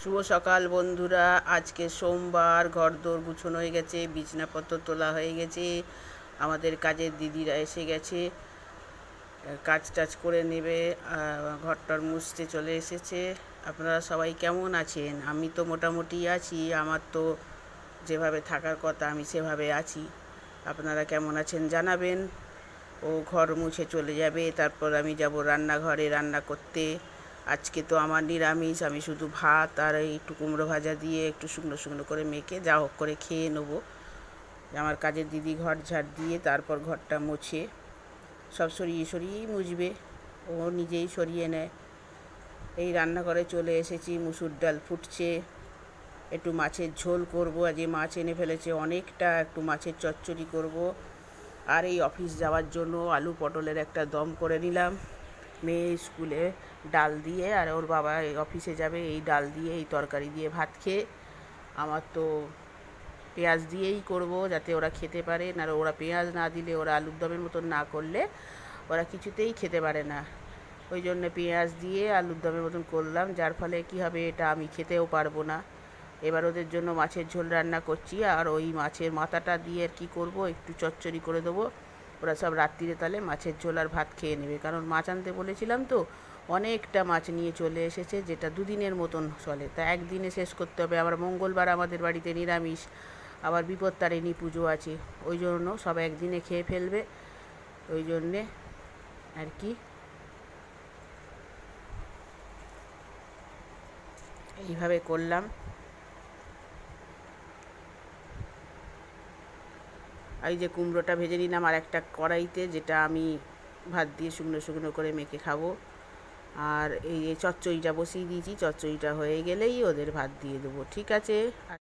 শুভ সকাল বন্ধুরা। আজকে সোমবার ঘরদোর গুছানো হয়ে গেছে, বিছনাপত্র তোলা হয়ে গেছে। আমাদের কাজের দিদিরা এসে গেছে। কাজ টাজ করে নেবে ঘরটর মুছতে চলে এসেছে। আপনারা সবাই কেমন আছেন? আমি তো মোটামুটি আছি, আমার তো যেভাবে থাকার কথা আমি সেভাবে আছি। আপনারা কেমন আছেন জানাবেন। ও ঘর মুছে চলে যাবে, তারপর আমি যাব রান্নাঘরে রান্না করতে। আজকে তো আমার নিরামিষ, আমি শুধু ভাত আর এই একটু কুমড়ো ভাজা দিয়ে একটু শুকনো শুকনো করে মেখে যা হোক করে খেয়ে নেব। আমার কাজের দিদি ঘর ঝাড় দিয়ে তারপর ঘরটা মুছে, সব সরিয়ে সরিয়েই মুছবে। ও নিজেই সরিয়ে নেয়। এই রান্নাঘরে চলে এসেছি, মুসুর ডাল ফুটছে, একটু মাছের ঝোল করব। আজ মাছ এনে ফেলেছে অনেকটা, একটু মাছের চচ্চড়ি করব। আর এই অফিস যাওয়ার জন্য আলু পটলের একটা দম করে নিলাম। মেয়ে স্কুলে ডাল দিয়ে আর ওর বাবা অফিসে যাবে, এই ডাল দিয়ে, এই তরকারি দিয়ে ভাত খেয়ে আমার তো পেঁয়াজ দিয়েই করব যাতে ওরা খেতে পারে। না ওরা পেঁয়াজ না দিলে, ওরা আলুর দমের মতন না করলে ওরা কিছুতেই খেতে পারে না। ওই জন্য পেঁয়াজ দিয়ে আলুর দমের মতন করলাম, যার ফলে কী হবে এটা আমি খেতেও পারব না। এবার ওদের জন্য মাছের ঝোল রান্না করছি আর ওই মাছের মাথাটা দিয়ে আর কী করব, একটু চচ্চড়ি করে দেবো। ওরা সব রাত্রিরে তাহলে মাছের ঝোল আর ভাত খেয়ে নেবে। কারণ মাছ আনতে বলেছিলাম তো, অনেকটা মাছ নিয়ে চলে এসেছে যেটা দুদিনের মতন চলে। তা একদিনে শেষ করতে হবে। আবার মঙ্গলবার আমাদের বাড়িতে নিরামিষ, আবার বিপত্তারিণী পুজো আছে। ওই জন্য সব একদিনে খেয়ে ফেলবে। ওই জন্যে আর কি। এইভাবে করলাম। আর এই যে কুমড়োটা ভেজে নিলাম আর একটা কড়াইতে, যেটা আমি ভাত দিয়ে শুকনো শুকনো করে মেখে খাব। আর এই চচ্চড়িটা বসিয়ে দিয়েছি, চচ্চড়িটা হয়ে গেলেই ওদের ভাত দিয়ে দেবো, ঠিক আছে?